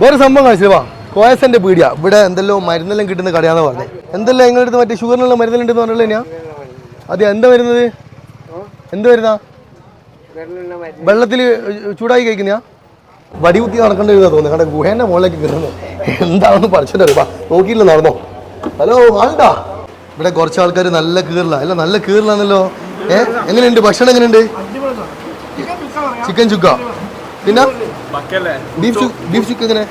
വേറെ സംഭവം കാണിച്ചു വാ കോയസന്റെ പീടിയ. ഇവിടെ എന്തെല്ലോ മരുന്നെല്ലാം കിട്ടുന്ന കടയാന്ന് പറഞ്ഞത് എന്തെല്ലാം നിങ്ങളുടെ അടുത്ത് മറ്റേ ഷുഗറിനുള്ള മരുന്നെല്ലാം ഉണ്ടെന്ന് പറഞ്ഞല്ലോ ഞാൻ അതെ എന്താ വരുന്നത്? എന്ത് വരുന്ന? വെള്ളത്തിൽ ചൂടായി കഴിക്കുന്ന വടികുത്തി നടക്കേണ്ടി വരുന്ന തോന്നുന്നു. കാരണം ഗുഹേന്റെ മുകളിലേക്ക് കയറുന്നു. എന്താണെന്ന് പഠിച്ചിട്ട് അറിയാം നോക്കിയില്ല നടന്നോ. ഹലോ ആണ്ടാ ഇവിടെ കുറച്ച് ആൾക്കാർ നല്ല കീറില. അല്ല നല്ല കീറിലാണല്ലോ ഏഹ് എങ്ങനെയുണ്ട്? ഭക്ഷണം എങ്ങനെയുണ്ട്? ചിക്കൻ ചുക്ക. പിന്നെ? ബീഫ് ബീഫ് ചുക്ക എങ്ങനെ?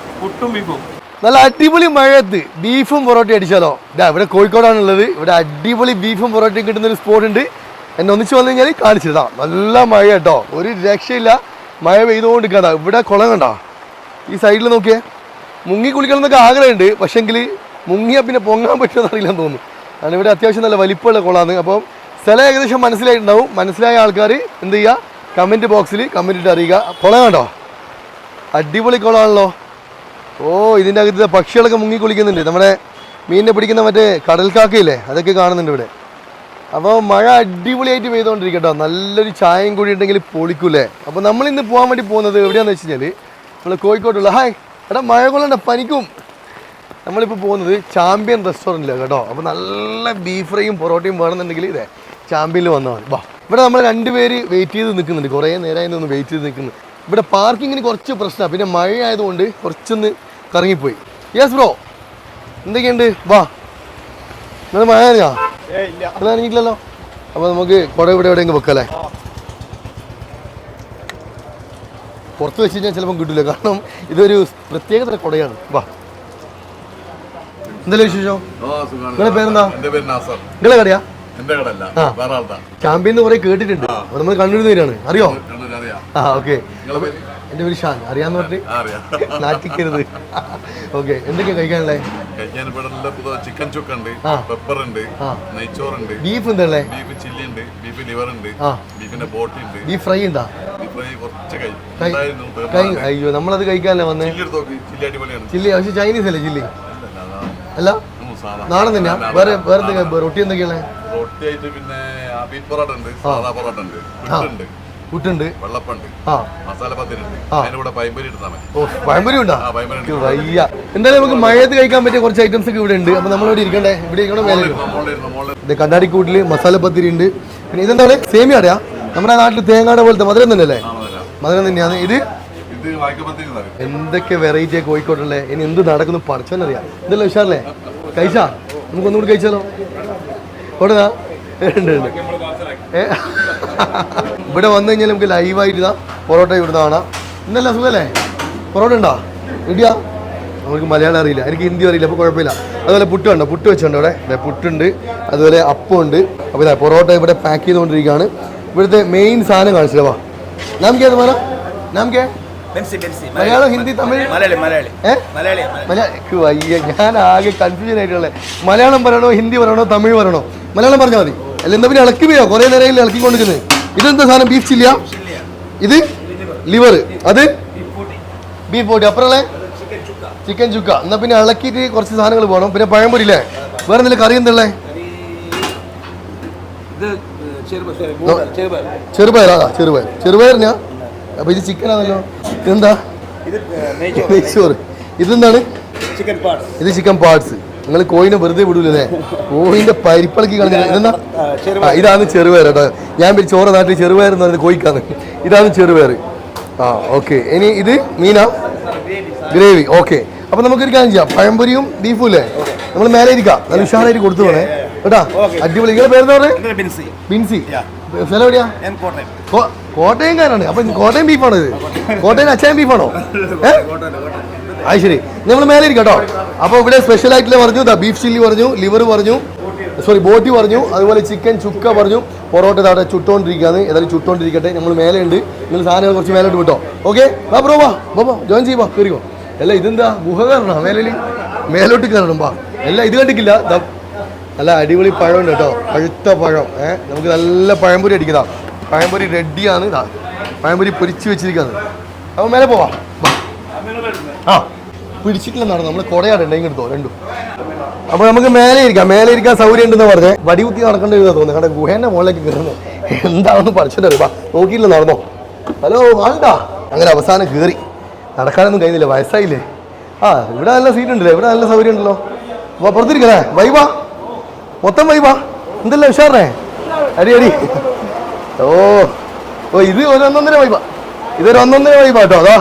നല്ല അടിപൊളി മഴയത്ത് ബീഫും പൊറോട്ടയും അടിച്ചാലോ? ഇതാ ഇവിടെ കോഴിക്കോടാണ് കോഴിക്കോടാണുള്ളത്. ഇവിടെ അടിപൊളി ബീഫും പൊറോട്ടയും കിട്ടുന്ന ഒരു സ്പോട്ട് ഉണ്ട്. എന്നെ ഒന്നിച്ച് വന്നു കഴിഞ്ഞാൽ കാണിച്ചതാ നല്ല മഴ കേട്ടോ ഒരു രക്ഷയില്ല. മഴ പെയ്തുകൊണ്ടിരിക്കണ്ട ഇവിടെ കുളം കണ്ടോ? ഈ സൈഡിൽ നോക്കിയേ. മുങ്ങി കുളിക്കണം എന്നൊക്കെ ആഗ്രഹമുണ്ട്. പക്ഷെങ്കിൽ മുങ്ങിയാൽ പിന്നെ പൊങ്ങാൻ പറ്റുമെന്ന് അറിയില്ലെന്ന് തോന്നുന്നു. കാരണം ഇവിടെ അത്യാവശ്യം നല്ല വലിപ്പമുള്ള കുളമാണ് അപ്പം സ്ഥലം ഏകദേശം മനസ്സിലായിട്ടുണ്ടാവും. മനസ്സിലായ ആൾക്കാർ എന്ത് ചെയ്യുക കമന്റ് ബോക്സിൽ കമന്റ് ഇട്ട് അറിയുക. കുളം കണ്ടോ? അടിപൊളി കുളമാണല്ലോ ഓ ഇതിന്റെ അകത്ത് പക്ഷികളൊക്കെ മുങ്ങി കുളിക്കുന്നുണ്ട്. നമ്മുടെ മീനിനെ പിടിക്കുന്ന മറ്റേ കടൽക്കാക്കയില്ലേ അതൊക്കെ കാണുന്നുണ്ട് ഇവിടെ. അപ്പോൾ മഴ അടിപൊളിയായിട്ട് പെയ്തുകൊണ്ടിരിക്കട്ടോ നല്ലൊരു ചായയും കൂടി ഉണ്ടെങ്കിൽ പൊളിക്കൂലേ അപ്പോൾ നമ്മൾ ഇന്ന് പോകാൻ വേണ്ടി പോകുന്നത് എവിടെയാണെന്ന് വെച്ച് കഴിഞ്ഞാൽ നമ്മൾ കോഴിക്കോട്ടുള്ള ഹായ് എടാ മഴ കൊള്ളണ്ട പനിക്കും. നമ്മളിപ്പോൾ പോകുന്നത് ചാമ്പ്യൻ റെസ്റ്റോറന്റിലാണ് കേട്ടോ. അപ്പോൾ നല്ല ബീഫ് ഫ്രൈയും പൊറോട്ടയും വേണമെന്നുണ്ടെങ്കിൽ ഇതേ ചാമ്പ്യനിൽ വന്നാൽ മതി. വാ. ഇവിടെ നമ്മൾ രണ്ടുപേര് വെയിറ്റ് ചെയ്ത് നിൽക്കുന്നുണ്ട് കുറേ നേരമായി ഒന്ന് വെയിറ്റ് ചെയ്ത് നിൽക്കുന്നു ഇവിടെ പാർക്കിങ്ങിന് കുറച്ച് പ്രശ്നമാണ് പിന്നെ മഴ ആയതുകൊണ്ട് കുറച്ചൊന്ന് കറങ്ങിപ്പോയി. യെസ് ബ്രോ എന്തൊക്കെയുണ്ട്? വാ. നിങ്ങൾ മഴ അതാണെങ്കിലല്ലോ അത് നനഞ്ഞിട്ടില്ലല്ലോ? അപ്പോൾ നമുക്ക് കുട ഇവിടെ എവിടെയെങ്കിലും വെക്കല്ലേ? പുറത്ത് വെച്ച് കഴിഞ്ഞാൽ ചിലപ്പം കിട്ടില്ല കാരണം ഇതൊരു പ്രത്യേകതര കുടയാണ്. വാ. എന്തെല്ലാം വിശേഷം. നിങ്ങളെ പേരെന്താ? പേര് നാസർ. നിങ്ങളെ കടയാ? എന്റെ കടല്ല വേറെ ചാമ്പ്യൻ എന്ന് കുറെ കേട്ടിട്ടുണ്ട്. നമ്മൾ നമ്മൾ നേരാണ് അറിയോ? ആ ഓക്കെ എന്റെ പേര് ഷാൻ. അറിയാന്ന് പറഞ്ഞിട്ട്? നാട്ടിക്കരുത് ഓക്കെ എന്തൊക്കെയാ കഴിക്കാനുള്ളത് ചിക്കൻ ചുക്ക് ഉണ്ട് പെപ്പർ ഉണ്ട്. നെയ്ച്ചോറുണ്ട് ബീഫ് ഉണ്ടല്ലേ ബീഫ് ചില്ലി ഉണ്ട് ബീഫ് ലിവർ ഉണ്ട് ബീഫിന്റെ ബോട്ടി ഉണ്ട്. ബീഫ് ഫ്രൈ ഉണ്ടാ. അയ്യോ നമ്മളത് കഴിക്കാനല്ലേ വന്നേ? ചില്ലി പക്ഷെ ചൈനീസ് അല്ലേ ചില്ലി അതാ. അല്ല? നാടൻ തന്നെയാ? വേറെ വേറെ എന്തൊക്കെയാ? റൊട്ടി എന്തൊക്കെയാണ് റൊട്ടി ആയിട്ട് പിന്നെ ബീഫ് പൊറോട്ട ഉണ്ട് സാധാ പൊറോട്ട ഉണ്ട്. പുട്ടുണ്ട് പുട്ടുണ്ട്. വെള്ളപ്പുണ്ട്. മസാല പത്തിനുണ്ട്. അതിന്റെ കൂടെ പൈമ്പരി എടുത്താൽ മതി. പൈമ്പരി ഉണ്ട്? വയ്യ. എന്തായാലും നമുക്ക് മഴയത്ത് കഴിക്കാൻ പറ്റിയ കുറച്ച് ഐറ്റംസ് ഒക്കെ ഇവിടെ ഉണ്ട്. അപ്പൊ നമ്മളിവിടെ ഇരിക്കണ്ടേ? ഇവിടെ ഇരിക്കണം കണ്ണാടിക്കൂട്ടിൽ മസാല പത്തിരി ഉണ്ട്. പിന്നെ ഇതെന്താണ് സേമിയ അറിയാം നമ്മുടെ നാട്ടിൽ തേങ്ങാട പോലത്തെ മധുരം തന്നെയല്ലേ. മധുരം. തന്നെയാണ്. ഇത്? എന്തൊക്കെ വെറൈറ്റിയാ കോഴിക്കോട്ടുള്ളേ? ഇനി എന്ത് നടക്കുന്നു? പഠിച്ചോന്നറിയാം ഇതല്ലേ ഉഷാറല്ലേ? കഴിച്ചാ? നമുക്ക് ഒന്നുകൂടി കഴിച്ചാലോ? കൊടുതാ ഉണ്ട് ഉണ്ട്? ഇവിടെ വന്നു കഴിഞ്ഞാൽ നമുക്ക് ലൈവായിട്ട് ഇതാ പൊറോട്ട ഇവിടുന്ന് കാണാം. ഇന്നല്ല സുഖല്ലേ? പൊറോട്ട ഉണ്ടോ? ഇടിയാ? നമുക്ക് മലയാളം അറിയില്ല. എനിക്ക് ഹിന്ദി അറിയില്ല അപ്പോൾ കുഴപ്പമില്ല. അതുപോലെ പുട്ട് ഉണ്ടോ പുട്ട് വെച്ചുണ്ട് ഇവിടെ ദേ പുട്ടുണ്ട്. അതുപോലെ അപ്പമുണ്ട് അപ്പോൾ ഇതാ പൊറോട്ട ഇവിടെ പാക്ക് ചെയ്തുകൊണ്ടിരിക്കുകയാണ്. ഇവിടുത്തെ മെയിൻ സാധനം കാണിച്ചില്ല വാ. നാം കേ അതുമാരാ നാം കേ മലയാളം ഹിന്ദി തമിഴ്? വയ്യ ഞാൻ ആകെ കൺഫ്യൂഷൻ ആയിട്ടുള്ളത് മലയാളം പറയണോ ഹിന്ദി പറയണോ തമിഴ് പറയണോ? മലയാളം പറഞ്ഞാൽ മതി. അല്ല എന്താ പിന്നെ ഇളക്കി പോയോ? കുറേ നേരം ഇളക്കിക്കൊണ്ടിരിക്കുന്നത് ഇതെന്താ സാധനം? ബീഫ് ചില്ലിയ ഇത്? ലിവർ അത്? ബീഫ് പോട്ടി അപ്പുറമുള്ള? ചിക്കൻ ചുക്ക. എന്നാ പിന്നെ ഇളക്കിയിട്ട് കുറച്ച് സാധനങ്ങൾ പോകണം പിന്നെ പഴംപൊരി അല്ലേ വേറെ എന്തെങ്കിലും കറി എന്തല്ലേ ചെറുപയർ. അതാ ചെറുപയർ. ചെറുപയറിനാ? അപ്പൊ ഇത് ചിക്കൻ ആണല്ലോ. ഇതെന്താ? നെയ്ച്ചോറ്. ഇതെന്താണ്? ഇത് ചിക്കൻ പാർട്സ് നിങ്ങൾ കോയിനെ വെറുതെ വിടൂലേ? കോയിന്റെ പരിപ്പിളക്കി കളഞ്ഞ ഇതാണ് ചെറുപയർ. കേട്ടോ. ഞാൻ പിന്നെ ചോറ നാട്ടിൽ ചെറുപയർ എന്ന് പറയുന്നത് കോയിക്കാണ് ഇതാണ് ചെറുപയർ. ആ ഓക്കെ. ഇനി ഇത് മീനാ? ഗ്രേവി. ഓക്കെ. അപ്പൊ നമുക്കൊരു കാര്യം ചെയ്യാം. പഴംപൊരിയും ബീഫും അല്ലേ നമ്മൾ മേലെ ഇരിക്കാം. നല്ല ഉഷാറായിട്ട് കൊടുത്തു പോണേ. കേട്ടാ? അടിപൊളി. നിങ്ങളെ പേരെന്താ ബിൻസി. സ്ഥലം എവിടെയാ? കോട്ടയംകാരാണ്. അപ്പൊ കോട്ടയം ബീഫാണോ ഇത്? കോട്ടയം. അച്ചായം ബീഫാണോ? ഏ? അത് ശരി. നിങ്ങൾ മേലെ ഇരിക്കും കേട്ടോ. അപ്പോൾ ഇവിടെ സ്പെഷ്യൽ ആയിട്ടുള്ള പറഞ്ഞു ബീഫ് ചില്ലി പറഞ്ഞു ലിവർ പറഞ്ഞു സോറി ബോട്ടി പറഞ്ഞു അതുപോലെ ചിക്കൻ ചുക്ക പറഞ്ഞു. പൊറോട്ട താടെ ചുട്ടോണ്ടിരിക്കുകയാണ് ഏതായാലും ചുട്ടോണ്ടിരിക്കട്ടെ. നമ്മൾ മേലെ ഉണ്ട്. നിങ്ങൾ സാധനങ്ങൾ കുറച്ച് മേലോട്ട് വിട്ടോ. ഓക്കെ വാ ബ്രോ വാ വാ ജോയിൻ ചെയ്യ് വാ കയറിക്കോ അല്ല ഇതെന്താ? ഗുഹ കയറണോ മേലിൽ മേലോട്ട് കയറണം വാ. അല്ല ഇത് കണ്ടിക്കില്ല നല്ല അടിപൊളി പഴമുണ്ട് കേട്ടോ. പഴുത്ത പഴം. ഏ നമുക്ക് നല്ല പഴംപൊരി അടിക്കുന്നതാ പഴംപൊരി റെഡിയാണ് പഴംപൊരി പൊരിച്ച് വെച്ചിരിക്കുന്നത് അപ്പോൾ മേലെ പോവാം. ആ. പിടിച്ചിട്ടില്ല നടന്നു നമ്മൾ കുടയാടണ്ട ഇങ്ങെടുത്തോ രണ്ടും. അപ്പോൾ നമുക്ക് മേലെ ഇരിക്കാം. മേലെ ഇരിക്കാൻ സൗകര്യം ഉണ്ടെന്ന് പറഞ്ഞ്. വടികുത്തി നടക്കേണ്ടി വരുന്ന തോന്നുന്നു. കണ്ട ഗുഹേന്റെ മുകളിലേക്ക് കയറുന്നു. എന്താണെന്ന് പഠിച്ചിട്ട് നോക്കിയില്ല നടന്നോ? ഹലോ വാണ്ടാ അങ്ങനെ അവസാനം കയറി. നടക്കാനൊന്നും കഴിയുന്നില്ല വയസ്സായില്ലേ? ആ ഇവിടെ നല്ല സീറ്റ് ഉണ്ടല്ലേ? ഇവിടെ നല്ല സൗകര്യം ഉണ്ടല്ലോ. അപ്പോൾ പുറത്തിരിക്കണേ വൈവാ മൊത്തം വൈവാ എന്തല്ലേ ഉഷാറേ അടി അടി. ഓ ഓ ഇത് ഒരു ഒന്നൊന്നര വൈബ ഇതൊരു ഒന്നൊന്നര വൈബാ കേട്ടോ. അതാ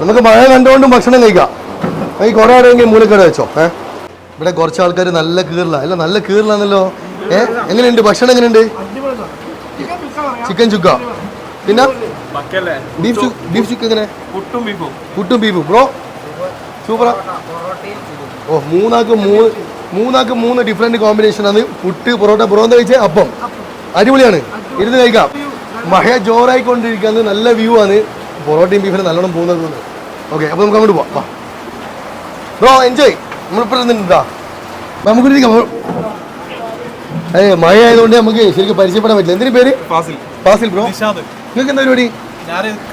നമുക്ക് മഴ കണ്ടുകൊണ്ടും ഭക്ഷണം കഴിക്കാം. ഈ കുറെ ആണെങ്കിൽ മൂലക്കട വെച്ചോ ഏ? ഇവിടെ കുറച്ച് ആൾക്കാർ നല്ല കീറില. അല്ല നല്ല കീറിലാന്നല്ലോ ഏ? എങ്ങനെയുണ്ട്? ഭക്ഷണം എങ്ങനെയുണ്ട്? ചിക്കൻ ചുക്ക. പിന്നെ? ബീഫ് ചുക്ക് ബീഫ് ചുക്ക എങ്ങനെ? പുട്ടും ബീഫും. ബ്രോ സൂപ്പറാ. ഓ മൂന്നാക്ക് മൂന്ന് മൂന്നാക്ക് മൂന്ന് ഡിഫറെന്റ് കോമ്പിനേഷൻ ആണ്. പുട്ട് പൊറോട്ട ബ്രോ എന്ന് കഴിച്ച? അപ്പം. അടിപൊളിയാണ്. ഇരുന്ന് കഴിക്കാം. മഴ ജോറായിക്കൊണ്ടിരിക്കുന്നത് നല്ല വ്യൂ ആണ്. പൊറോട്ടയും ബീഫിനും നല്ലോണം പോകുന്നത് ഓക്കെ അപ്പോൾ നമുക്ക് അങ്ങോട്ട് പോവാം. ബ്രോ എൻജോയ് നമ്മളിപ്പോൾ ഇരുന്നിട്ടാ നമുക്ക് ഇരിക്കാം ഏ മഴ ആയതുകൊണ്ട് നമുക്ക് ശരിക്കും പരിചയപ്പെടാൻ പറ്റില്ല. എന്തിനു പേര്? ഫാസിൽ. ഫാസിൽ ബ്രോ നിങ്ങൾക്ക് എന്താ പരിപാടി?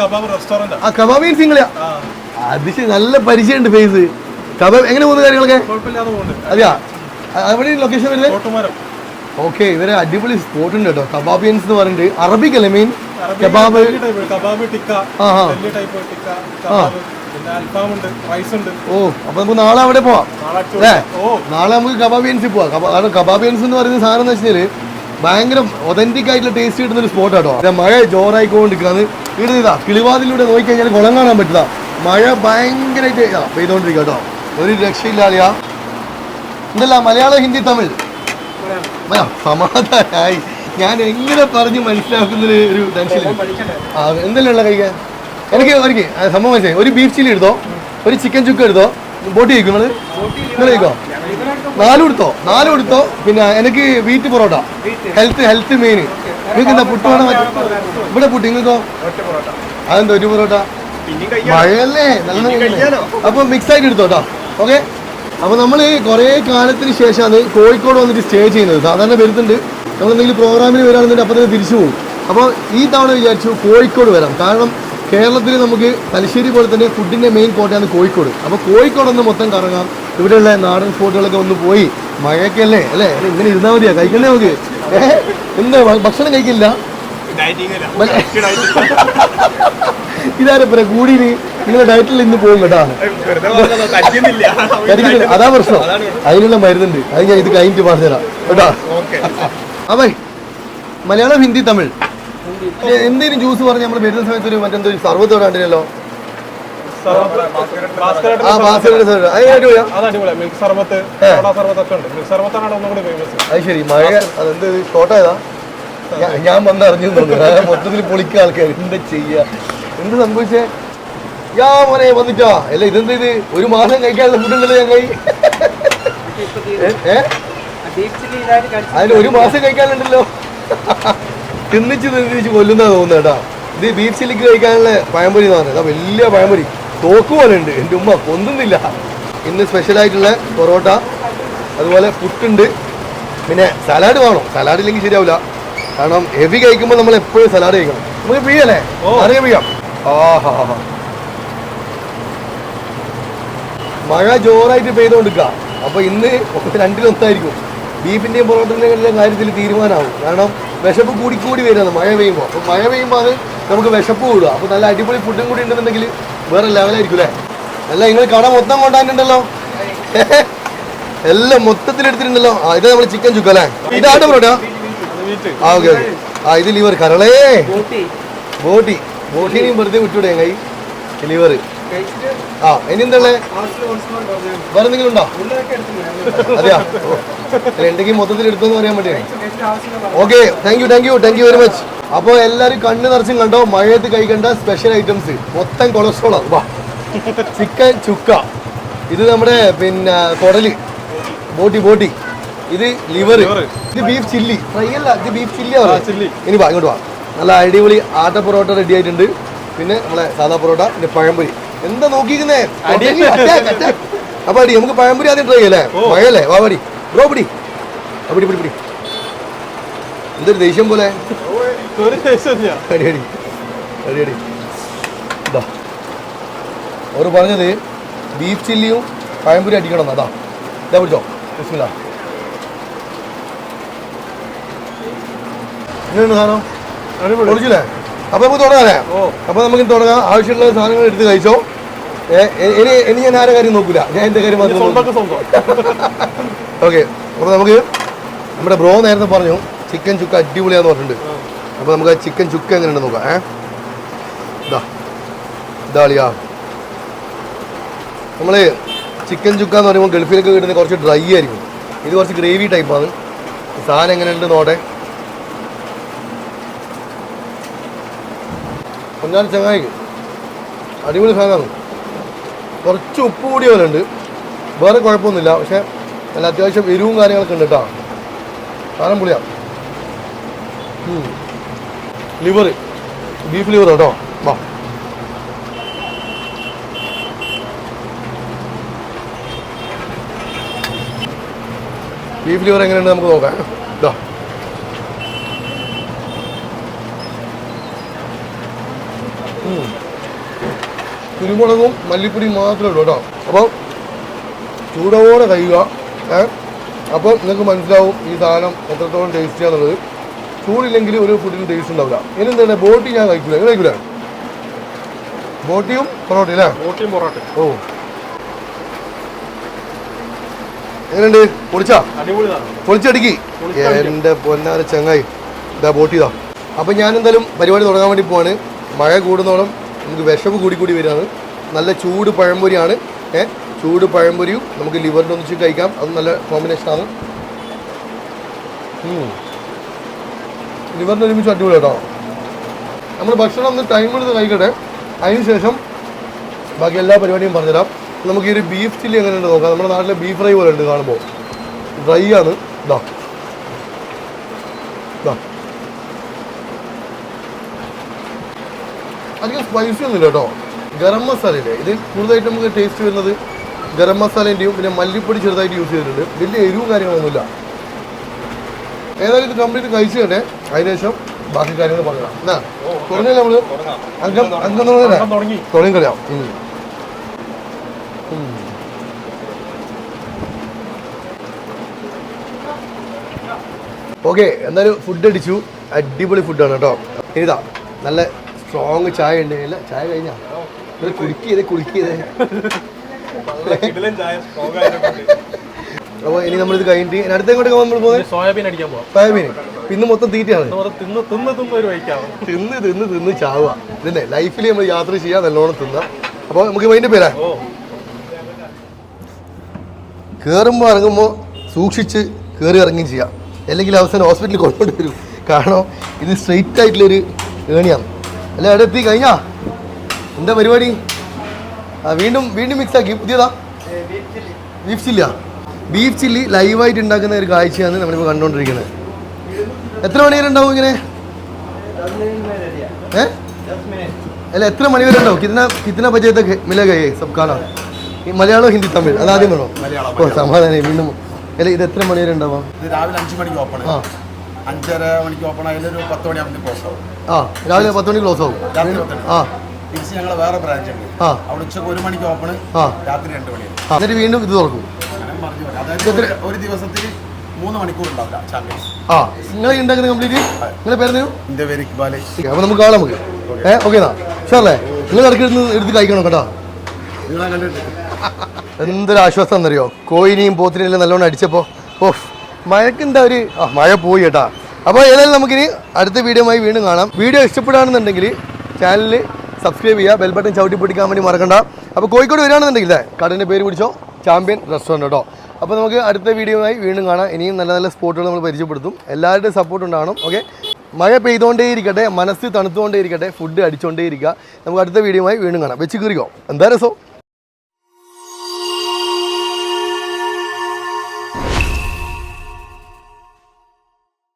Kebab restaurant. ആ കബാബീൻ സിംഗിളാ അത് ശരി നല്ല പരിചയമുണ്ട് ഫേസ്. കബാബ് എങ്ങനെ പോകുന്ന കാര്യങ്ങളൊക്കെ? അതെയാ? അ- എവിടെ ലൊക്കേഷൻ വരുന്നത്? ഓക്കെ ഇവരെ അടിപൊളി സ്പോട്ട് ഉണ്ട് കേട്ടോ. കബാബിയൻസ് എന്ന് പറഞ്ഞിട്ട്. അറബിക് അല്ലേ മെയിൻ കബാബ് കബാബ് ടിക്ക ആ, ആ. ഓ അപ്പൊ നമുക്ക് നാളെ അവിടെ പോവാം. ഓ. നാളെ നമുക്ക് കബാബിയൻസിൽ പോവാം. കാരണം കബാബിയൻസ് എന്ന് പറയുന്ന സാധനം എന്ന് വെച്ചാൽ ഭയങ്കര ഒതന്റിക് ആയിട്ടുള്ള ടേസ്റ്റ് കിട്ടുന്ന ഒരു സ്പോട്ട് കേട്ടോ മഴ ജോറായിക്കൊണ്ടിരിക്കുകയാണ് ഇവിടെ ഇതാ കിളിവാതിലൂടെ നോക്കിക്കഴിഞ്ഞാൽ കുളം കാണാൻ പറ്റില്ല മഴ ഭയങ്കരമായിട്ട് പെയ്തോണ്ടിരിക്കട്ടോ പെയ്തോണ്ടിരിക്കുക കേട്ടോ ഒരു രക്ഷയില്ലാതെയാ എന്തല്ല മലയാളം ഹിന്ദി തമിഴ്? സമാധാനായി. ഞാൻ എങ്ങനെ പറഞ്ഞ് മനസ്സിലാക്കുന്ന ഒരു ടെൻഷൻ ആ എന്തെല്ലാം ഉള്ള കഴിക്കാൻ? എനിക്ക് എനിക്ക് സംഭവം മനസ്സിലായി. ഒരു ബീഫ് ചില്ലി എടുത്തോ? ഒരു ചിക്കൻ ചുക്ക് എടുത്തോ? ബോട്ടി കഴിക്കും നിങ്ങൾ നിങ്ങൾ കഴിക്കോ? നാലും എടുത്തോ? നാലും എടുത്തോ? പിന്നെ എനിക്ക് wheat parotta. Health health main നിങ്ങൾക്ക് എന്താ പുട്ട് വേണം ഇവിടെ പുട്ട് നിങ്ങൾക്കോ? അതെന്താ ഒരു പൊറോട്ട? മഴയല്ലേ? നല്ല അപ്പൊ മിക്സ് ആയിട്ട് എടുത്തോ കേട്ടോ ഓക്കെ അപ്പൊ നമ്മൾ കുറേ കാലത്തിന് ശേഷമാണ് കോഴിക്കോട് വന്നിട്ട് സ്റ്റേ ചെയ്യുന്നത്. സാധാരണ വരുന്നുണ്ട്. നമ്മൾ എന്തെങ്കിലും പ്രോഗ്രാമിന് വരാണെന്നുണ്ടെങ്കിൽ അപ്പോൾ തന്നെ തിരിച്ചു പോകും. അപ്പോൾ ഈ തവണ വിചാരിച്ചു കോഴിക്കോട് വരാം. കാരണം കേരളത്തിൽ നമുക്ക് തലശ്ശേരി പോലെ തന്നെ ഫുഡിന്റെ മെയിൻ കോട്ടയാണ് കോഴിക്കോട്. അപ്പോൾ കോഴിക്കോട് ഒന്ന് മൊത്തം കറങ്ങാം. ഇവിടെയുള്ള നാടൻ സ്പോട്ടുകളൊക്കെ ഒന്ന് പോയി മഴയൊക്കെ അല്ലേ? ഇങ്ങനെ ഇരുന്നാൽ മതിയാ. കഴിക്കണ്ടേ നമുക്ക്? എന്ത് ഭക്ഷണം കഴിക്കില്ല? ഇതാരെ പറയാ കൂടി നിങ്ങളുടെ ഡയറ്റിൽ ഇന്ന് പോകും കേട്ടാ. അതാ പ്രശ്നം. അതിനുള്ള മരുന്നുണ്ട്. അത് ഞാൻ ഇത് കഴിഞ്ഞിട്ട് പറഞ്ഞുതരാം. കേട്ടാ? അവൻ മലയാളം ഹിന്ദി തമിഴ്. ഏ, എന്തേലും ജ്യൂസ് പറഞ്ഞ് നമ്മൾ വരുന്ന സമയത്ത് ഒരു മറ്റെന്തോ സർവത്ത് കണ്ടില്ലല്ലോ അത് അടിപൊളിയാ. അത് മിൽക്ക് സർബത്ത് സോഡ സർബത്ത് ഉണ്ട്. മിൽക്ക് സർബത്താണ് ഒന്നും കൂടി ഫേമസ് അത് ശരി മഴ അതെന്ത് ഷോർട്ടായതാ ഞാൻ- വന്നറിഞ്ഞു മൊത്തത്തിൽ പൊളിക്കുക ആൾക്കാർ എന്താ ചെയ്യാ? എന്ത് സംഭവിച്ചേ? യാ മോനെ വന്നിട്ടാ. അല്ല ഇതെന്ത് ഇത്? ഒരു മാസം കഴിക്കാനുള്ള ഫുഡ് ഉണ്ടല്ലോ ഞങ്ങൾ ഏ? അതിന് ഒരു മാസം കഴിക്കാനുണ്ടല്ലോ. തിന്നിച്ച് തിന്നിച്ച് കൊല്ലുന്ന തോന്നുന്നു കേട്ടാ ഇത് ബീഫ് ചില്ലിക്ക് കഴിക്കാനുള്ള പഴംപൊരി എന്ന് പറഞ്ഞത് വലിയ പഴംപൊരി. തോക്ക് പോലെ ഉണ്ട്. എന്റെ ഉമ്മ കൊന്നുന്നില്ല ഇന്ന് സ്പെഷ്യലായിട്ടുള്ള പൊറോട്ട അതുപോലെ പുട്ടുണ്ട്. പിന്നെ സലാഡ് വേണം. സലാഡ് ഇല്ലെങ്കിൽ ശരിയാവില്ല കാരണം ഹെവി കഴിക്കുമ്പോൾ നമ്മൾ എപ്പോഴും സലാഡ് കഴിക്കണം. നമുക്ക് പിഴിയല്ലേ അറിയാം പിഴിയാം ആഹാ. മഴ ജോറായിട്ട് പെയ്തുകൊണ്ടിരിക്കുക അപ്പോൾ ഇന്ന് രണ്ടിലൊന്നായിരിക്കും ബീഫിന്റെയും പൊറോട്ടിന്റെയും കാര്യത്തിൽ തീരുമാനമാവും കാരണം വിശപ്പ് കൂടി കൂടി വരുന്നത് മഴ പെയ്യുമ്പോൾ അപ്പോൾ മഴ പെയ്യുമ്പോൾ അത് നമുക്ക് വിശപ്പ് കൂടുക. അപ്പോൾ നല്ല അടിപൊളി ഫുഡും കൂടി ഉണ്ടെന്നുണ്ടെങ്കിൽ വേറെ ലെവലായിരിക്കും അല്ലേ? അല്ല നിങ്ങൾ കട മൊത്തം കൊണ്ടായിട്ടുണ്ടല്ലോ എല്ലാം മൊത്തത്തിൽ എടുത്തിട്ടുണ്ടല്ലോ. ആ ഇത് നമ്മൾ ചിക്കൻ ചുക്ക അല്ലേ? ഇതാണ് പൊറോട്ട ആ ഓക്കെ ഓക്കെ ആ ഇത് ലിവർ കരളേ ബോട്ടി. ബോട്ടിനെയും വെറുതെ വിട്ടുവിടെ കൈ. ലിവർ ആ ഇനി എന്തല്ലേ വേറെ എന്തെങ്കിലും ഉണ്ടോ? അതെയാ? എന്തെങ്കിലും മൊത്തത്തിൽ എടുത്തെന്ന് പറയാൻ വേണ്ടിയാണ് okay thank you thank you thank you very much അപ്പോൾ എല്ലാവരും കണ്ണ് നിറച്ചും കണ്ടോ? മഴയത്ത് കഴിക്കേണ്ട സ്പെഷ്യൽ ഐറ്റംസ് മൊത്തം കൊളസ്ട്രോളാണ് വാ. ചിക്കൻ ചുക്ക. ഇത് നമ്മുടെ പിന്നെ കുടൽ. ബോട്ടി ബോട്ടി. ഇത് ലിവർ ഇത് ബീഫ് ചില്ലി ഫ്രൈ അല്ല ഇത് ബീഫ് ചില്ലി chilli. ഇനി വാ ഇങ്ങോട്ട് വാ. നല്ല അടിപൊളി ആട്ട പൊറോട്ട റെഡി ആയിട്ടുണ്ട്. പിന്നെ നമ്മളെ സാധാ പൊറോട്ട പിന്നെ പഴംപൊരി. എന്താ നോക്കിക്കുന്നേ അപ്പൊ അടി നമുക്ക് പഴംപുരി ആദ്യം ട്രൈ ചെയ്യല്ലേ? മഴയല്ലേ? വാ പടി ബ്രോ പിടി. അപ്പടി പിടി പിടി പിടി. എന്തൊരു ദേഷ്യം പോലെ? ഇതാ അവർ പറഞ്ഞത് ബീഫ് ചില്ലിയും പഴംപുരി അടിക്കണം അതാ ഇതാ പിടിച്ചോ. ബിസ്മില്ല. സാധനം? അപ്പൊ നമുക്ക് തുടങ്ങാനേ. അപ്പൊ നമുക്ക് തുടങ്ങാം. ആവശ്യമുള്ള സാധനങ്ങൾ എടുത്ത് കഴിച്ചോ. ഇനി ഞാൻ ആരുടെ കാര്യം നോക്കില്ല ഞാൻ എന്റെ കാര്യം മാത്രം ഓക്കെ അപ്പോൾ നമുക്ക് നമ്മുടെ ബ്രോ നേരത്തെ പറഞ്ഞു ചിക്കൻ ചുക്ക അടിപൊളിയാന്ന് പറഞ്ഞിട്ടുണ്ട്. അപ്പോൾ നമുക്ക് ആ ചിക്കൻ ചുക്ക എങ്ങനെയുണ്ട് നോക്കാം ഏ? ഇതാ ഇതാളിയാ നമ്മൾ ചിക്കൻ ചുക്ക എന്ന് പറയുമ്പോൾ ഗൾഫിലൊക്കെ കിട്ടുന്നത് കുറച്ച് ഡ്രൈ ആയിരിക്കും. ഇത് കുറച്ച് ഗ്രേവി ടൈപ്പാണ് സാധനം എങ്ങനെയുണ്ട് നോട്ടെ പൊന്നാൻ ചങ്ങായി അടിപൊളി സാധനമാണ്. കുറച്ച് ഉപ്പ് കൂടി പോലെ ഉണ്ട് വേറെ കുഴപ്പമൊന്നുമില്ല. പക്ഷേ നല്ല അത്യാവശ്യം എരിവും കാര്യങ്ങളൊക്കെ ഉണ്ട് കേട്ടോ. സാധനം പുളിയാ. ലിവർ ബീഫ് ലിവർ കേട്ടോ. വാ. ബീഫ് ലിവർ എങ്ങനെയുണ്ട് നമുക്ക് നോക്കാം. ഇതാ കുരുമുളകും മല്ലിപ്പൊടിയും മാത്രമേ ഉള്ളൂ കേട്ടോ. അപ്പോൾ ചൂടോടെ കഴിയുക ഏ? അപ്പോൾ നിങ്ങൾക്ക് മനസ്സിലാവും ഈ സാധനം എത്രത്തോളം ടേസ്റ്റ് ആണെന്നുള്ളത് ചൂടില്ലെങ്കിൽ ഒരു ഫുഡിന് ടേസ്റ്റ് ഉണ്ടാവില്ല. ഇനി എന്താണ്? ബോട്ടി ഞാൻ കഴിക്കില്ല നിങ്ങൾ കഴിക്കില്ല ബോട്ടിയും പൊറോട്ട അല്ലേ? ബോട്ടിയും പൊറോട്ട ഓ. എങ്ങനെയുണ്ട്? പൊളിച്ചാ? പൊളിച്ചടിക്കി എന്റെ പൊന്നാര ചങ്ങായി. ഇതാ ബോട്ടിതാ അപ്പം ഞാൻ എന്തായാലും പരിപാടി തുടങ്ങാൻ വേണ്ടി പോവാണ്. മഴ കൂടുന്നോളം നമുക്ക് വിഷമ കൂടി കൂടി വരുന്നത് നല്ല ചൂട് പഴംപൊരിയാണ്. ഏഹ് ചൂട് പഴംപൊരിയും നമുക്ക് ലിവറിന്റെ ഒന്നിച്ച് കഴിക്കാം. അത് നല്ല കോമ്പിനേഷനാണ് ലിവറിന്റെ ഒരുമിച്ച് അടിപൊളി കേട്ടോ. നമ്മൾ ഭക്ഷണം ഒന്ന് ടൈം എടുത്ത് കഴിക്കട്ടെ. അതിന് ശേഷം ബാക്കി എല്ലാ പരിപാടിയും പറഞ്ഞുതരാം. നമുക്ക് ഈ ഒരു ബീഫ് ചില്ലി എങ്ങനെയുണ്ട് നോക്കാം. നമ്മുടെ നാട്ടിലെ ബീഫ് ഫ്രൈ പോലെ ഉണ്ട് കാണുമ്പോൾ ഡ്രൈ ആണ്. ഇതാ അധികം സ്പൈസി ഒന്നുമില്ല കേട്ടോ. ഗരം മസാല ഇല്ലേ ഇത് കൂടുതലായിട്ട് നമുക്ക് ടേസ്റ്റ് വരുന്നത് ഗരം മസാലേന്റെയും പിന്നെ മല്ലിപ്പൊടി ചെറുതായിട്ട് യൂസ് ചെയ്തിട്ടുണ്ട്. വലിയ എരിവും കാര്യങ്ങളൊന്നുമില്ല. ഏതായാലും ഇത് കംപ്ലീറ്റ് കഴിച്ചു തന്നെ അതിനുശേഷം ബാക്കി കാര്യങ്ങൾ പറയാം എന്നാ തുടങ്ങിയല്ലേ നമ്മൾ? അംഗം അംഗം തുടങ്ങി തുടങ്ങി. കളയാം. ഓക്കെ എന്തായാലും ഫുഡ് അടിച്ചു. അടിപൊളി ഫുഡാണ് കേട്ടോ. ഇതാ നല്ല സ്ട്രോങ് ചായ ഉണ്ട് ചായ കഴിഞ്ഞാ. ഇത് കുളിക്കിയത് കുലുക്കിയത്. ഇതിലും ചായ സ്ട്രോങ് ആയതുകൊണ്ട് അപ്പോൾ ഇനി നമ്മളിത് കഴിഞ്ഞിട്ട് ഇനി അടുത്ത എങ്ങോട്ടൊക്കെ നമ്മൾ പോകുന്നത് സോയാബീൻ അടിക്കാൻ പോവാം. സോയാബീൻ പിന്നെ മൊത്തം തീറ്റയാണ്. തിന്ന് തിന്ന് തിന്ന് ഒരു വഴിക്കാവും തിന്ന് തിന്ന് തിന്ന് ചാവുക. ഇതന്നെ ലൈഫിൽ നമ്മൾ യാത്ര ചെയ്യാൻ നല്ലോണം തിന്നാം. അപ്പോൾ നമുക്ക് അതിന്റെ പേരാ. കയറുമ്പോൾ ഇറങ്ങുമ്പോൾ സൂക്ഷിച്ച് കയറി ഇറങ്ങുകയും ചെയ്യാം. അല്ലെങ്കിൽ അവസാനം ഹോസ്പിറ്റലിൽ കൊണ്ടുപോയി വരും കാരണം ഇത് സ്ട്രെയിറ്റ് ആയിട്ടുള്ളൊരു ഏണിയാണ് അല്ല എവിടെ എത്തി കഴിഞ്ഞാ? എന്താ പരിപാടി? ആ വീണ്ടും വീണ്ടും മിക്സ് ആക്കി. പുതിയതാ? ബീഫ് ചില്ലിയാ ബീഫ് ചില്ലി ലൈവായിട്ട് ഉണ്ടാക്കുന്ന ഒരു കാഴ്ചയാണ് നമ്മളിപ്പോൾ കണ്ടുകൊണ്ടിരിക്കുന്നത് എത്ര മണിവരെ ഉണ്ടാവും ഇങ്ങനെ? അല്ല എത്ര മണിവരെ ഉണ്ടാവും? കിത്തന കിത്തന बजे तक मिलेगा ये सब മലയാളം ഹിന്ദി തമിഴ്. അതാദ്യം വേണോ? ഓ സമാധാനം. വീണ്ടും അല്ല ഇത് എത്ര മണിവരെ ഉണ്ടാവാം? രാവിലെ അഞ്ച് മണിക്ക് ഓപ്പൺ ആ. അഞ്ചര മണിക്ക് ഓപ്പൺ ആയാലും ഒരു പത്ത് മണിയാകുമ്പോൾ ക്ലോസ് ആവും. ആ രാവിലെ പത്ത് മണി ക്ലോസ് ആവും. രാത്രി പത്ത് മണി. ആ. തിരിച്ച് ഞങ്ങൾ വേറെ ബ്രാഞ്ച് ഉണ്ട്. ആ. അവിടെ ഉച്ചയ്ക്ക് ഒരു മണിക്ക് ഓപ്പൺ ആ. രാത്രി രണ്ട് മണി. വരെ. ആ. എന്നിട്ട് വീണ്ടും ഇത് തുറക്കും. അങ്ങനെ പറഞ്ഞു പോലെ. അതായത് ഒരു- ഒരു ദിവസത്തിൽ മൂന്ന് മണിക്കൂർ ഉണ്ടാവില്ല ചാമ്പ്യൻസ് ആ നിങ്ങൾ ഉണ്ടാക്കുന്നത് കംപ്ലീറ്റ് നിങ്ങളുടെ പേര് എന്റെ പേര് ഇക്ബാൽ. അപ്പോൾ നമുക്ക് കാണാം നമുക്ക്. ഏ ഓക്കെ എന്നാ. ഷുവറല്ലേ? നിങ്ങൾ ഇടയ്ക്ക് എടുത്ത് എടുത്ത് കഴിക്കണം കേട്ടോ. നിങ്ങളെ കണ്ടിട്ട്. എന്തൊരു ആശ്വാസം എന്നറിയോ? കോയിനെയും പോത്തിനെയും എല്ലാം നല്ലോണം അടിച്ചപ്പോൾ ഓഫ്. മഴക്കെന്താ ഒരു മഴ പോയി കേട്ടാ. അപ്പോൾ ഏതായാലും നമുക്കിനി അടുത്ത വീഡിയോയുമായി വീണ്ടും കാണാം. വീഡിയോ ഇഷ്ടപ്പെടുകയാണെന്നുണ്ടെങ്കിൽ ചാനലിൽ സബ്സ്ക്രൈബ് ചെയ്യുക ബെൽ ബട്ടൺ ചവിട്ടി പിടിക്കാൻ വേണ്ടി മറക്കണ്ട. അപ്പോൾ കോഴിക്കോട് വരികയാണെന്നുണ്ടെങ്കിൽ കടന്റെ പേര് പിടിച്ചോ ചാമ്പ്യൻ റെസ്റ്റോറന്റ് കേട്ടോ. അപ്പോൾ നമുക്ക് അടുത്ത വീഡിയോയുമായി വീണ്ടും കാണാം. ഇനിയും നല്ല നല്ല സ്പോട്ടുകൾ നമ്മൾ പരിചയപ്പെടുത്തും. എല്ലാവരുടെയും സപ്പോർട്ട് ഉണ്ടാവണം ഓക്കെ മഴ പെയ്തുകൊണ്ടേ ഇരിക്കട്ടെ മനസ്സ് തണുത്തുകൊണ്ടേ ഇരിക്കട്ടെ ഫുഡ് അടിച്ചുകൊണ്ടേ ഇരിക്കുക നമുക്ക് അടുത്ത വീഡിയോയുമായി വീണ്ടും കാണാം. വെച്ച് കീറിക്കോ. എന്താ രസം?